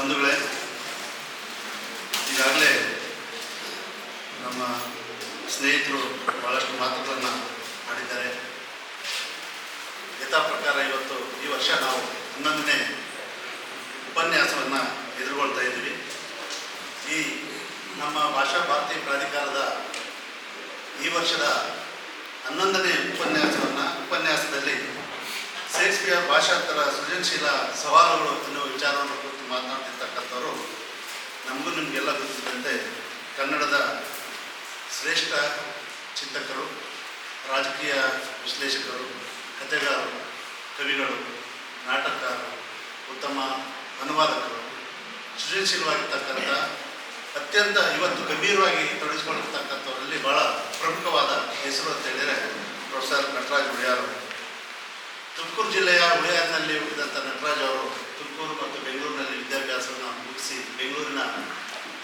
ಬಂಧುಗಳೇ, ಈಗಾಗಲೇ ನಮ್ಮ ಸ್ನೇಹಿತರು ಭಾಳಷ್ಟು ಮಾತುಗಳನ್ನು ಆಡಿದ್ದಾರೆ. ಯಥಾ ಪ್ರಕಾರ ಇವತ್ತು ಈ ವರ್ಷ ನಾವು ಹನ್ನೊಂದನೇ ಉಪನ್ಯಾಸವನ್ನು ಎದುರುಗೊಳ್ತಾ ಇದ್ದೀವಿ. ಈ ನಮ್ಮ ಭಾಷಾ ಭಾರತಿ ಪ್ರಾಧಿಕಾರದ ಈ ವರ್ಷದ ಹನ್ನೊಂದನೇ ಉಪನ್ಯಾಸವನ್ನು ಉಪನ್ಯಾಸದಲ್ಲಿ ಶೇಕ್ಸ್ಪಿಯರ್ ಭಾಷಾಂತರ ಸೃಜನಶೀಲ ಸವಾಲುಗಳು ಎನ್ನುವ ವಿಚಾರವನ್ನು ಕುರಿತು ಮಾತನಾಡ್ತಿರ್ತಕ್ಕಂಥವರು ನಮಗೂ ನಿಮಗೆಲ್ಲ ಗೊತ್ತಿದ್ದಂತೆ ಕನ್ನಡದ ಶ್ರೇಷ್ಠ ಚಿಂತಕರು, ರಾಜಕೀಯ ವಿಶ್ಲೇಷಕರು, ಕಥೆಗಾರರು, ಕವಿಗಳು, ನಾಟಕಕಾರರು, ಉತ್ತಮ ಅನುವಾದಕರು, ಸೃಜನಶೀಲವಾಗಿರ್ತಕ್ಕಂಥ, ಅತ್ಯಂತ ಇವತ್ತು ಗಂಭೀರವಾಗಿ ತೊಡಗಿಸಿಕೊಂಡಿರ್ತಕ್ಕಂಥವರಲ್ಲಿ ಬಹಳ ಪ್ರಮುಖವಾದ ಹೆಸರು ಅಂತ ಹೇಳಿದರೆ ಪ್ರೊಫೆಸರ್ ನಟರಾಜ್ ಉಳಿಯಾರ್. ತುಮಕೂರು ಜಿಲ್ಲೆಯ ಉಳಿಯಾರಿನಲ್ಲಿ ಹುಟ್ಟಿದಂಥ ಅವರು ತುಮಕೂರು ಮತ್ತು ಬೆಂಗಳೂರಿನಲ್ಲಿ ವಿದ್ಯಾಭ್ಯಾಸವನ್ನು ಮುಗಿಸಿ ಬೆಂಗಳೂರಿನ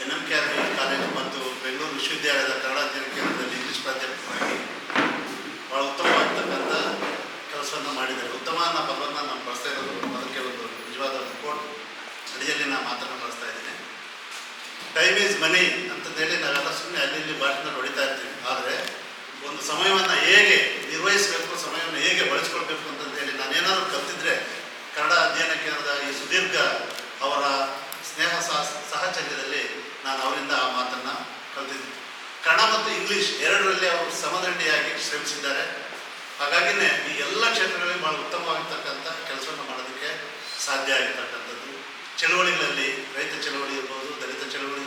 N M K R B college ಮತ್ತು ಬೆಂಗಳೂರು ವಿಶ್ವವಿದ್ಯಾಲಯದ ಕನ್ನಡ ಅಧ್ಯಯನ ಕೇಂದ್ರದಲ್ಲಿ ಇಂಗ್ಲಿಷ್ ಪ್ರಾಧ್ಯಾಪಕರಾಗಿ ಭಾಳ ಉತ್ತಮವಾಗಿರ್ತಕ್ಕಂಥ ಕೆಲಸವನ್ನು ಮಾಡಿದ್ದಾರೆ ಉತ್ತಮ ಅನ್ನೋ ಪದವನ್ನು ನಾನು ಬಳಸ್ತಾ ಇರೋದು ಅದಕ್ಕೆ ಒಂದು ನಿಜವಾದ ಒಂದು ಕೋಟ್ ಅಡಿಯಲ್ಲಿ ನಾನು ಮಾತನ್ನು ಬಳಸ್ತಾ ಇದ್ದೀನಿ ಟೈಮ್ ಈಸ್ ಮನಿ ಅಂತಂದೇಳಿ ನಾವೆಲ್ಲ ಸುಮ್ಮನೆ ಅಲ್ಲಿ ಇಲ್ಲಿ ಭಾಷಣ ಹೊಡಿತಾ ಇರ್ತೀವಿ. ಆದರೆ ಒಂದು ಸಮಯವನ್ನು ಹೇಗೆ ನಿರ್ವಹಿಸಬೇಕು, ಸಮಯವನ್ನು ಹೇಗೆ ಬಳಸ್ಕೊಳ್ಬೇಕು ಅಂತಂದೇಳಿ ನಾನೇನಾದರೂ ಕಲ್ತಿದ್ರೆ ಕನ್ನಡ ಅಧ್ಯಯನ ಕೇಂದ್ರದ ಈ ಸುದೀರ್ಘ ಅವರ ಸ್ನೇಹ ಸಹ, ಸಹಚರ್ಯದಲ್ಲಿ ನಾನು ಅವರಿಂದ ಆ ಮಾತನ್ನು ಕಲ್ತಿದ್ದೆ ಕನ್ನಡ ಮತ್ತು ಇಂಗ್ಲೀಷ್ ಎರಡರಲ್ಲಿ ಅವರು ಸಮದಂಡಿಯಾಗಿ ಶ್ರಮಿಸಿದ್ದಾರೆ. ಹಾಗಾಗಿನೇ ಈ ಎಲ್ಲ ಕ್ಷೇತ್ರಗಳಲ್ಲಿ ಭಾಳ ಉತ್ತಮವಾಗಿರ್ತಕ್ಕಂಥ ಕೆಲಸವನ್ನು ಮಾಡೋದಕ್ಕೆ ಸಾಧ್ಯ ಆಗಿರ್ತಕ್ಕಂಥದ್ದು. ಚಳುವಳಿಗಳಲ್ಲಿ ರೈತ ಚಳುವಳಿ ಇರ್ಬೋದು, ದಲಿತ ಚಳುವಳಿ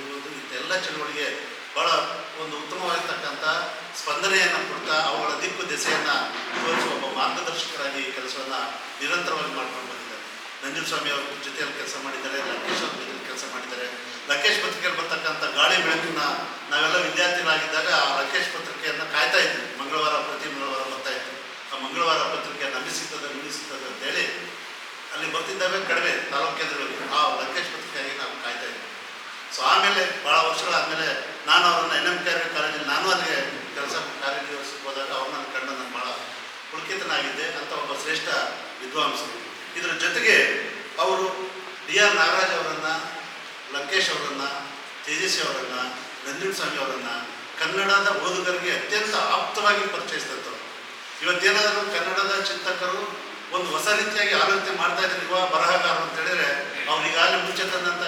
ಇಂಥೆಲ್ಲ ಚಳುವಳಿಗೆ ಬಹಳ ಒಂದು ಉತ್ತಮವಾಗಿರ್ತಕ್ಕಂಥ ಸ್ಪಂದನೆಯನ್ನು ಕೊಡ್ತಾ ಅವುಗಳ ದಿಕ್ಕು ದೆಸೆಯನ್ನು ತೋರಿಸುವ ಒಬ್ಬ ಮಾರ್ಗದರ್ಶಕರಾಗಿ ಕೆಲಸವನ್ನು ನಿರಂತರವಾಗಿ ಮಾಡ್ಕೊಂಡು ಬಂದಿದ್ದಾರೆ. ನಂಜುಸ್ವಾಮಿ ಅವ್ರ ಜೊತೆಯಲ್ಲಿ ಕೆಲಸ ಮಾಡಿದ್ದಾರೆ, ಲಕೇಶ್ ಅವ್ರ ಜೊತೆಯಲ್ಲಿ ಕೆಲಸ ಮಾಡಿದ್ದಾರೆ. ಲಕೇಶ್ ಪತ್ರಿಕೆಯಲ್ಲಿ ಬರ್ತಕ್ಕಂಥ ಗಾಳಿ ಬೆಳಕಿನ ನಾವೆಲ್ಲ ವಿದ್ಯಾರ್ಥಿಗಳಾಗಿದ್ದಾಗ ಆ ಲಕೇಶ್ ಪತ್ರಿಕೆಯನ್ನು ಕಾಯ್ತಾ ಇದ್ವಿ. ಮಂಗಳವಾರ ಪ್ರತಿ ಮಂಗಳವಾರ ಬರ್ತಾ ಇತ್ತು. ಆ ಮಂಗಳವಾರ ಪತ್ರಿಕೆ ನಮಗೆ ಸಿಗ್ತದೆ, ನಿಮಗೆ ಸಿಗ್ತದೆ ಅಂತೇಳಿ ಅಲ್ಲಿ ಬರ್ತಿದ್ದಾವೆ ಕಡಿಮೆ ತಾಲೂಕು ಕೇಂದ್ರಗಳಿಗೆ. ಆ ಲಕೇಶ್ ಪತ್ರಿಕೆಯಾಗಿ ನಾವು ಕಾಯ್ತಾ ಇದ್ವಿ. ಸೊ ಆಮೇಲೆ ಭಾಳ ವರ್ಷಗಳಾದಮೇಲೆ ನಾನು ಅವ್ರನ್ನ ಎನ್ ಎಂ ಕೆ ಆರ್ ಕಾಲೇಜಲ್ಲಿ ನಾನು ಅಲ್ಲಿಗೆ ಕೆಲಸ ಕಾರ್ಯನಿರ್ವಹಿಸಕ್ಕೆ ಹೋದಾಗ ನನ್ನ ಕಂಡು ನಾನು ಭಾಳ ಪುಳಕಿತನಾಗಿದ್ದೆ ಅಂತ ಒಬ್ಬ ಶ್ರೇಷ್ಠ ವಿದ್ವಾಂಸರು ಇದರ ಜೊತೆಗೆ ಅವರು ಡಿ ಆರ್ ನಾಗರಾಜ್ ಅವರನ್ನು, ಲಂಕೇಶ್ ಅವರನ್ನು, ತೇಜಸ್ವಿ ಅವರನ್ನು, ನಂಜುಂಡಸ್ವಾಮಿ ಅವರನ್ನು ಕನ್ನಡದ ಓದುಗರಿಗೆ ಅತ್ಯಂತ ಆಪ್ತವಾಗಿ ಪರಿಚಯಿಸಿದಂಥವ್ರು. ಇವತ್ತೇನಾದರೂ ಕನ್ನಡದ ಚಿಂತಕರು ಒಂದು ಹೊಸ ರೀತಿಯಾಗಿ ಆಲೋಚನೆ ಮಾಡ್ತಾ ಇದ್ದಾರೆ ಯುವ ಬರಹಗಾರರು ಅಂತ ಹೇಳಿದ್ರೆ ಅವ್ರು ಈಗಾಗಲೇ ಮುಂಚೆ ತಂದಂಥ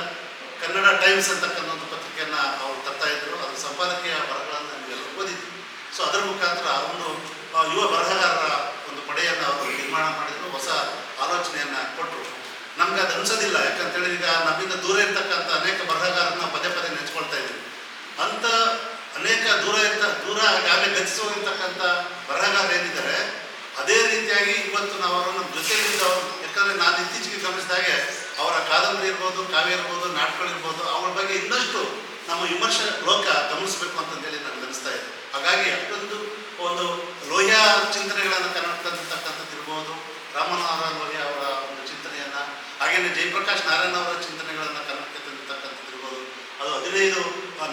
ಕನ್ನಡ ಟೈಮ್ಸ್ ಅಂತಕ್ಕಂಥ ಪತ್ರಿಕೆಯನ್ನು ಅವರು ತರ್ತಾ ಇದ್ರು. ಅದರ ಸಂಪಾದಕೀಯ ಬರಹಗಳನ್ನು ನಮಗೆಲ್ಲ ಓದಿದ್ವಿ ಸೊ ಅದರ ಮುಖಾಂತರ ಒಂದು ಯುವ ಬರಹಗಾರರ ಒಂದು ಪಡೆಯನ್ನು ಅವರು ನಿರ್ಮಾಣ ಮಾಡಿದ್ರು, ಹೊಸ ಆಲೋಚನೆಯನ್ನು ಕೊಟ್ಟರು ನಮ್ಗೆ ಅದು ಅನ್ಸೋದಿಲ್ಲ. ಯಾಕಂತೇಳಿ ಈಗ ನಮ್ಮಿಂದ ದೂರ ಇರ್ತಕ್ಕಂಥ ಅನೇಕ ಬರಹಗಾರರನ್ನ ಪದೇ ಪದೇ ನೆಚ್ಕೊಳ್ತಾ ಇದ್ದೀವಿ ಅಂತ ಅನೇಕ ದೂರ ಇರ್ತ, ದೂರ ಆಗಲೇ ಗತಿಸುವಂತಕ್ಕಂಥ ಬರಹಗಾರ ಏನಿದ್ದಾರೆ, ಅದೇ ರೀತಿಯಾಗಿ ಇವತ್ತು ನಾವು ನಮ್ಮ ಜೊತೆಲಿದ್ದವರು ಯಾಕಂದರೆ ನಾನು ಇತ್ತೀಚೆಗೆ ಗಮನಿಸಿದಾಗೆ ಅವರ ಕಾದಂಬರಿ ಇರ್ಬೋದು, ಕಾವ್ಯ ಇರ್ಬೋದು ನಾಟಕಗಳಿರ್ಬೋದು ಅವರ ಬಗ್ಗೆ ಇನ್ನಷ್ಟು ನಮ್ಮ ವಿಮರ್ಶ ಲೋಕ ಗಮನಿಸಬೇಕು ಅಂತಂದೇಳಿ ನನಗೆ ಅನಿಸ್ತಾ ಇದೆ. ಹಾಗಾಗಿ ಅಷ್ಟೊಂದು ಒಂದು ಲೋಹ್ಯ ಚಿಂತನೆಗಳನ್ನು ಕನ್ನಡ ತಂದಿರ್ತಕ್ಕಂಥದ್ದು ಇರ್ಬೋದು ರಾಮನಾರಾಯಣ ಲೋಹ್ಯ ಅವರ ಒಂದು ಚಿಂತನೆಯನ್ನು ಹಾಗೆಯೇ ಜಯಪ್ರಕಾಶ್ ನಾರಾಯಣ ಅವರ ಚಿಂತನೆಗಳನ್ನು ಕನ್ನಡಕ್ಕೆ ಇರ್ಬೋದು, ಅದು ಹದಿನೈದು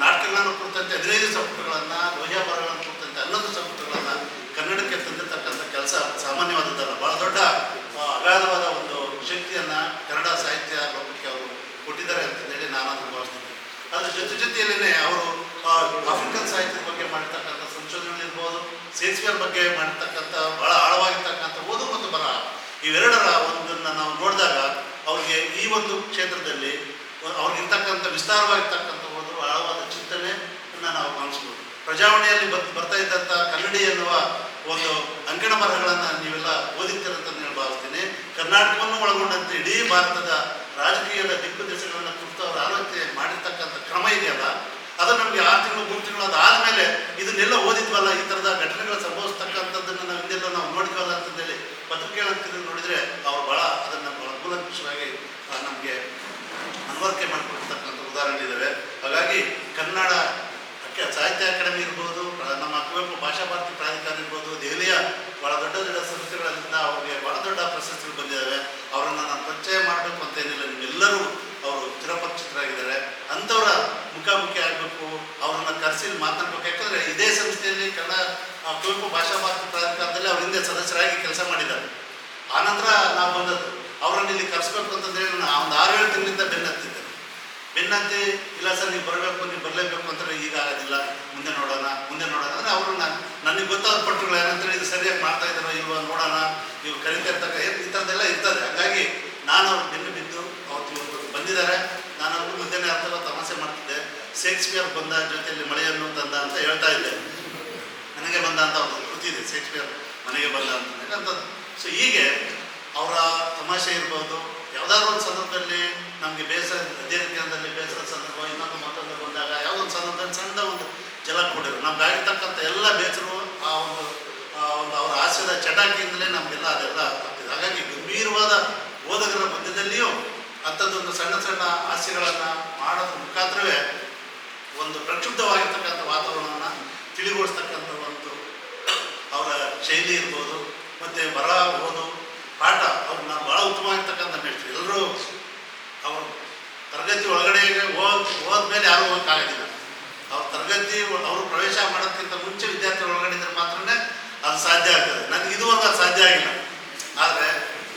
ನಾಟಕಗಳನ್ನು ಕುರಿತಂತೆ ಹದಿನೈದು ಸಂಪುಟಗಳನ್ನು ಲೋಹ್ಯ ಬರಹಗಳನ್ನು ಕುರಿತಂತೆ ಹನ್ನೊಂದು ಸಂಪುಟಗಳನ್ನು ಕನ್ನಡಕ್ಕೆ ತಂದಿರ್ತಕ್ಕಂಥ ಕೆಲಸ ಸಾಮಾನ್ಯವಾದದ್ದಲ್ಲ ಭಾಳ ದೊಡ್ಡ ಆ, ಅಗಾಧವಾದ ಒಂದು ಶಕ್ತಿಯನ್ನು ಕನ್ನಡ ಸಾಹಿತ್ಯ ಲೋಕಕ್ಕೆ ಅವರು ಕೊಟ್ಟಿದ್ದಾರೆ ಅಂತಂದೇಳಿ ನಾನು ಅದನ್ನು ಭಾವಿಸ್ತೀನಿ ಅದ್ರ ಜೊತೆ ಜೊತೆಯಲ್ಲೇ ಅವರು ಆ, ಆಫ್ರಿಕನ್ ಸಾಹಿತ್ಯದ ಬಗ್ಗೆ ಮಾಡಿರ್ತಕ್ಕಂಥ ಸಂಶೋಧನೆಗಳಿರ್ಬೋದು ಶೇಕ್ಸ್ಪಿಯರ್ ಬಗ್ಗೆ ಮಾಡಿರ್ತಕ್ಕಂಥ ಬಹಳ ಆಳವಾಗಿರ್ತಕ್ಕಂಥ ಓದು ಮತ್ತು ಬರ ಇವೆರಡರ ಒಂದನ್ನು ನಾವು ನೋಡಿದಾಗ ಅವ್ರಿಗೆ ಈ ಒಂದು ಕ್ಷೇತ್ರದಲ್ಲಿ ಅವ್ರಿಗಿರ್ತಕ್ಕಂಥ ವಿಸ್ತಾರವಾಗಿರ್ತಕ್ಕಂಥ ಒಂದು ಆಳವಾದ ಚಿಂತನೆ ನಾವು ಕಾಣಿಸ್ಬೋದು. ಪ್ರಜಾವಣೆಯಲ್ಲಿ ಬರ್, ಬರ್ತಾ ಇದ್ದಂಥ ಕನ್ನಡಿ ಎನ್ನುವ ಒಂದು ಅಂಕಣ ಬರಹಗಳನ್ನು ನೀವೆಲ್ಲ ಓದಿರ್ತೀರಂತ ನಾನು ಭಾವಿಸ್ತೀನಿ. ಕರ್ನಾಟಕವನ್ನು ಒಳಗೊಂಡಂತೆ ಇಡೀ ಭಾರತದ ರಾಜಕೀಯದ ದಿಕ್ಕು ದಿಶೆಗಳನ್ನು ಕುರಿತು ಅವರು ಆಲೋಚನೆ ಮಾಡಿರ್ತಕ್ಕಂಥ ಕ್ರಮ ಇದೆಯಲ್ಲ, ಅದು ನಮಗೆ ಆರು ತಿಂಗಳು, ಮೂರು ತಿಂಗಳು ಅದಾದಮೇಲೆ ಇದನ್ನೆಲ್ಲ ಓದಿದ್ವಲ್ಲ ಈ ಘಟನೆಗಳು ಸಂಭವಿಸ್ತಕ್ಕಂಥದ್ದನ್ನು ನಾವು ಹಿಂದೆಲ್ಲ ನಾವು ನೋಡಿದ್ವಲ್ಲ ಅಂತಂದೇಳಿ ಪತ್ರಿಕೆಗಳನ್ನು ತಿರುಗಿ ನೋಡಿದರೆ ಅವ್ರು ಭಾಳ ಅದನ್ನು ಭಾಳ ಕೂಲಂಕುಷವಾಗಿ ನಮಗೆ ಅನ್ವರ್ಕೆ ಮಾಡಿಕೊಡ್ತಕ್ಕಂಥ ಉದಾಹರಣೆ ಇದ್ದಾವೆ ಹಾಗಾಗಿ ಕನ್ನಡ ಸಾಹಿತ್ಯ ಅಕಾಡೆಮಿ ಇರ್ಬೋದು ನಮ್ಮ ಕುವೆಂಪು ಭಾಷಾ ಭಾರತಿ ಪ್ರಾಧಿಕಾರ ಇರ್ಬೋದು, ದೆಹಲಿಯ ಬಹಳ ದೊಡ್ಡ ದೊಡ್ಡ ಸಂಸ್ಥೆಗಳಿಂದ ಅವರಿಗೆ ಬಹಳ ದೊಡ್ಡ ಪ್ರಶಸ್ತಿಗಳು ಬಂದಿದ್ದಾವೆ. ಅವರನ್ನು ನಾನು ಪರಿಚಯ ಮಾಡಬೇಕು ಅಂತ ಏನಿಲ್ಲ. ನಿಮ್ಮೆಲ್ಲರೂ ಅವರು ಚಿರಪರಿಚಿತರಾಗಿದ್ದಾರೆ. ಅಂಥವರ ಮುಖಾಮುಖಿ ಆಗಬೇಕು. ಅವರನ್ನು ಕರೆಸಿ ಮಾತನಾಡಬೇಕು ಯಾಕಂದರೆ ಇದೇ ಸಂಸ್ಥೆಯಲ್ಲಿ ಕನ್ನಡ ಕುವೆಂಪು ಭಾಷಾ ಭಾರತಿ ಪ್ರಾಧಿಕಾರದಲ್ಲಿ ಅವರಿಂದ ಸದಸ್ಯರಾಗಿ ಕೆಲಸ ಮಾಡಿದ್ದಾರೆ. ಆನಂತರ ನಾವು ಬಂದದ್ದು. ಅವರನ್ನು ಇಲ್ಲಿ ಕರೆಸ್ಬೇಕು ಅಂತಂದೇಳಿ ನಾನು ಒಂದು ಆರು ಏಳು ತಿಂಗಳಿಂದ ಬೆನ್ನತ್ತಿದ್ದೆ ಬೆನ್ನಂತೆ ಇಲ್ಲ ಸರ್, ನೀವು ಬರಬೇಕು, ನೀವು ಬರಲೇಬೇಕು ಅಂತಂದ್ರೆ ಈಗ ಆಗೋದಿಲ್ಲ. ಮುಂದೆ ನೋಡೋಣ ಮುಂದೆ ನೋಡೋಣ. ಅಂದರೆ ಅವರು ನನಗೆ ಗೊತ್ತಾದ ಪಟ್ಟುಗಳು ಏನಂತೇಳಿ ಇದು ಸರಿಯಾಗಿ ಮಾಡ್ತಾ ಇದ್ದಾರೋ ಇವ ನೋಡೋಣ. ನೀವು ಕರಿತಾ ಇರ್ತಕ್ಕ ಏನು ಇಂಥದ್ದೆಲ್ಲ ಇರ್ತದೆ. ಹಾಗಾಗಿ ನಾನು ಅವ್ರು ಬೆನ್ನು ಬಿದ್ದು ಅವತ್ತು ಬಂದಿದ್ದಾರೆ. ನಾನು ಅವ್ರಿಗೂ ಮುಂದೆ ಅರ್ಥಲ್ಲ ತಮಾಷೆ ಮಾಡ್ತಿದ್ದೆ. ಶೇಕ್ಸ್ಪಿಯರ್ ಬಂದ ಜೊತೆಯಲ್ಲಿ ಮಳೆಯನ್ನು ತಂದ ಅಂತ ಹೇಳ್ತಾ ಇದ್ದೆ. ನನಗೆ ಬಂದ ಅಂತ ಒಂದು ಕೃತಿ ಇದೆ ಶೇಕ್ಸ್ಪಿಯರ್ ಮನೆಗೆ ಬಂದ ಅಂತ ಅಂತ ಸೊ ಹೀಗೆ ಅವರ ತಮಾಷೆ ಇರ್ಬೋದು. ಯಾವುದಾದ್ರು ಒಂದು ಸಂದರ್ಭದಲ್ಲಿ ನಮಗೆ ಬೇಸರ ಅಧ್ಯಯನ ಕೇಂದ್ರದಲ್ಲಿ ಬೇಸರ ಸಂದರ್ಭ, ಇನ್ನೊಂದು ಮತ್ತೊಂದು ಬಂದಾಗ ಯಾವ ಒಂದು ಸಂದರ್ಭದಲ್ಲಿ ಸಣ್ಣ ಒಂದು ಜಲ ಕೊಡಿರು ನಮ್ಗೆ ಆಗಿರ್ತಕ್ಕಂಥ ಎಲ್ಲ ಬೇಸರು, ಆ ಒಂದು ಒಂದು ಅವರ ಹಾಸ್ಯದ ಚಟಾಕಿಯಿಂದಲೇ ನಮಗೆಲ್ಲ ಅದೆಲ್ಲ ಆಗ್ತಿದೆ ಹಾಗಾಗಿ ಗಂಭೀರವಾದ ಓದಗರ ಮಧ್ಯದಲ್ಲಿಯೂ ಅಂಥದ್ದೊಂದು ಸಣ್ಣ ಸಣ್ಣ ಹಾಸ್ಯಗಳನ್ನು ಮಾಡೋದ್ರ ಮುಖಾಂತರವೇ ಒಂದು ಪ್ರಕ್ಷುಬ್ಧವಾಗಿರ್ತಕ್ಕಂಥ ವಾತಾವರಣವನ್ನು ತಿಳಿಗೊಳಿಸ್ತಕ್ಕಂಥ ಒಂದು ಅವರ ಶೈಲಿ ಇರ್ಬೋದು, ಮತ್ತು ಬರ ಓದು, ಪಾಠ, ಅವ್ರನ್ನ ಭಾಳ ಉತ್ತಮವಾಗಿರ್ತಕ್ಕಂಥ ಮೇಷ್ಟ್ರು. ಎಲ್ಲರೂ ಅವರು ತರಗತಿ ಒಳಗಡೆ ಹೋದ ಹೋದ್ಮೇಲೆ ಯಾರು ಹೋಗೋಕ್ಕಾಗೋದಿಲ್ಲ ಅವ್ರ ತರಗತಿ ಅವರು ಪ್ರವೇಶ ಮಾಡೋದಕ್ಕಿಂತ ಮುಂಚೆ ವಿದ್ಯಾರ್ಥಿಗಳು ಒಳಗಡೆ ಇದ್ರೆ ಮಾತ್ರನೇ ಅದು ಸಾಧ್ಯ ಆಗ್ತದೆ. ನನಗೆ ಇದುವರೆಗೂ ಅದು ಸಾಧ್ಯ ಆಗಿಲ್ಲ. ಆದರೆ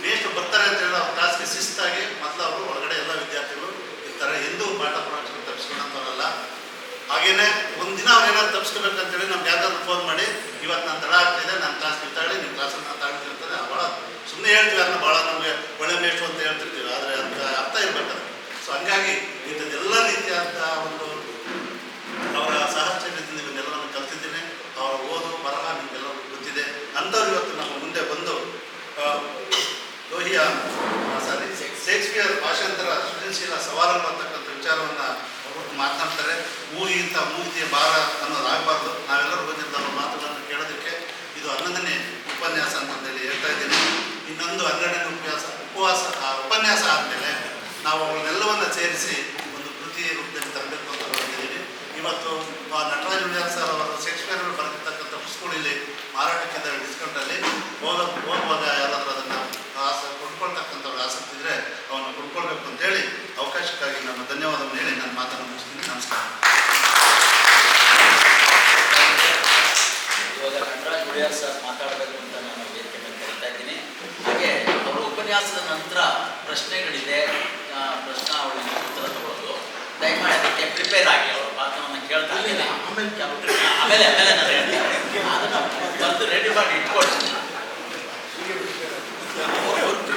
ನೆಕ್ಸ್ಟ್ ಬರ್ತಾರೆ ಅಂತ ಹೇಳಿ ಅವ್ರ ಕ್ಲಾಸ್ಗೆ ಶಿಸ್ತಾಗಿ ಮೊದಲು ಅವರು ಒಳಗಡೆ ಎಲ್ಲ ವಿದ್ಯಾರ್ಥಿಗಳು ಇರ್ತಾರೆ. ಎಂದೂ ಪಾಠ ಪ್ರವಚನ ತಪ್ಪಿಸ್ಕೊಂಡಂಥವರಲ್ಲ ಹಾಗೇನೆ ಒಂದಿನ ಅವ್ರು ಏನಾದ್ರು ತಪ್ಪಿಸ್ಕೋಬೇಕಂತೇಳಿ ನಮ್ಗೆ ಯಾವ್ದಾದ್ರು ಫೋನ್ ಮಾಡಿ ಇವತ್ತು ನಾನು ತಡ ಆಗ್ತಿದೆ ನನ್ನ ಕ್ಲಾಸ್ ಬಿತ್ತಾಳೆ ನಿಮ್ಮ ಕ್ಲಾಸನ್ನು ನಾನು ಭಾಳ ಸುಮ್ಮನೆ ಹೇಳ್ತೀವಿ ಅದನ್ನ ಭಾಳ ನಮಗೆ ಒಳ್ಳೆ ಮೇಷ್ಟು ಅಂತ ಹೇಳ್ತಿರ್ತೀವಿ ಆದರೆ ಅದಕ್ಕೆ ಅರ್ಥ ಇರ್ಬೇಕದು ಸೊ ಹಂಗಾಗಿ ಇಂಥದ್ದೆಲ್ಲ ರೀತಿಯಾದ ಒಂದು ಅವರ ಸಹಚರ್ಯದಿಂದ ಇವನ್ನೆಲ್ಲವನ್ನು ಕಲ್ತಿದ್ದೇನೆ. ಅವರ ಓದು, ಬರಹ ನಿಮಗೆಲ್ಲರಿಗೂ ಗೊತ್ತಿದೆ. ಅಂಥವ್ರು ಇವತ್ತು ನಮ್ಮ ಮುಂದೆ ಬಂದು ಲೋಹಿಯ ಸಾರಿ, ಶೇಕ್ಸ್ಪಿಯರ್ ಭಾಷಾಂತರ ಸೃಜನಶೀಲ ಸವಾಲನ್ನು ಅಂತಕ್ಕಂಥ ವಿಚಾರವನ್ನು ಅವರು ಮಾತನಾಡ್ತಾರೆ. ಮೂಗಿಗಿಂತ ಮೂಗಿಯ ಭಾರ ಅನ್ನೋದಾಗಬಾರ್ದು. ನಾವೆಲ್ಲರೂ ಬಂದಿದ್ದ ಅವ್ರ ಮಾತುಗಳನ್ನು ಕೇಳೋದಕ್ಕೆ ಇದು ಹನ್ನೊಂದನೇ ಉಪನ್ಯಾಸ ಅಂತಂದೇಳಿ ಹೇಳ್ತಾ ಇದ್ದೀನಿ. ಇನ್ನೊಂದು ಹನ್ನೆರಡನೇ ಉಪನ್ಯಾಸ, ಉಪವಾಸ, ಆ ಉಪನ್ಯಾಸ ನಾವು ಇದೆಲ್ಲವನ್ನು ಸೇರಿಸಿ ಒಂದು ಕೃತಿ ರೂಪದಲ್ಲಿ ತರಬೇಕು ಅಂತ ಹೊರಟಿದ್ದೀವಿ ಇವತ್ತು ನಟರಾಜ್ ವಿಜಯ ಸರ್ ಅವರು ಶೇಕ್ಸ್ಪಿಯರ್ ಬರೆದಿರ್ತಕ್ಕಂಥ ಪುಸ್ತಕಗಳು ಇಲ್ಲಿ ಮಾರಾಟಕ್ಕಿದ್ದಾರೆ ಡಿಸ್ಕೌಂಟಲ್ಲಿ ಹೋಗ, ಹೋಗುವಾಗ ಯಾರಾದರೂ ಅದನ್ನು ಆಸ, ಕೊಂಡ್ಕೊಳ್ತಕ್ಕಂಥವ್ರು ಆಸಕ್ತಿ ಇದ್ದರೆ ಅವನ್ನ ಕೊಂಡ್ಕೊಳ್ಬೇಕು ಅಂತೇಳಿ ಅವಕಾಶಕ್ಕಾಗಿ ನಾನು ಧನ್ಯವಾದವನ್ನು ಹೇಳಿ ನನ್ನ ಮಾತನ್ನು ಮುಗಿಸ್ತೀನಿ. ನಮಸ್ಕಾರ. ಇವಾಗ ಸರ್ ಮಾತಾಡಬೇಕು ಅಂತ ನಾನು ವೇದಿಕೆ ಇದ್ದೀನಿ. ಹಾಗೆ ಅವರ ಉಪನ್ಯಾಸದ ನಂತರ ಪ್ರಶ್ನೆಗಳಿದೆ. ಆ, ಪ್ರಶ್ನಾವಳಿ ಉತ್ತರ ತಗೊಳ್ಳೋದು ದಯಮಾಡಿ ಅದಕ್ಕೆ ಪ್ರಿಪೇರ್ ಆಗಿ ಅವರ ಮಾತನ್ನು ಕೇಳ್ತಾ ಆಮೇಲೆ ಆಮೇಲೆ ಆಮೇಲೆ ನಾನು ಹೇಳ್ತೀನಿ. ಅದನ್ನು ಬಂದು ರೆಡಿ ಮಾಡಿ ಇಟ್ಕೊಳ್ತೀನಿ